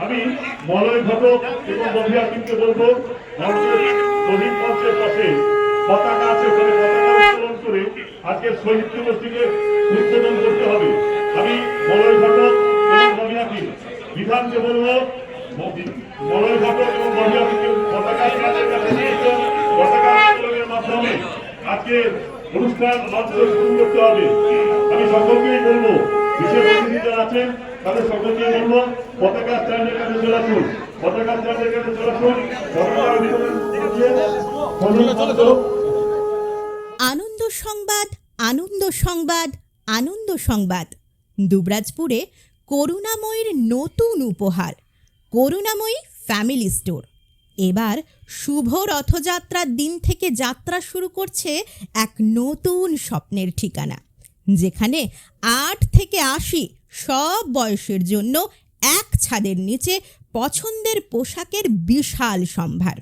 আমি মলয় ঘটক এবং বন্ধু আকিমকে বলব পাশে পতাকা আছে উত্তোলন করে আজকের শহীদ দিবসটিকে উদ্বোধন করতে হবে আমি মলয় ঘটক এবং বন্ধু আকিম বিধানকে বলব, মলয় ঘটক এবং বন্ধু আকিমকে পতাকা। পতাকা উত্তোলনের মাধ্যমে আজকের অনুষ্ঠান মঞ্চ শুরু করতে হবে। আমি সকলকেই বলব, বিশেষ অতিথি যারা আছেন, তাদের সকলকেই বলব, পতাকা স্ট্যান্ডের কাছে চলে আসুন। পতাকা স্ট্যান্ডের কাছে চলে আসুন। আনন্দ সংবাদ আনন্দ সংবাদ আনন্দ সংবাদ। দুবরাজপুরে করুণাময়ীর নতুন উপহার, করুণাময়ী ফ্যামিলি স্টোর। এবার শুভ রথযাত্রার দিন থেকে যাত্রা শুরু করছে এক নতুন স্বপ্নের ঠিকানা, যেখানে আট থেকে আশি সব বয়সের জন্য এক ছাদের নিচে পছন্দের পোশাকের বিশাল সম্ভার।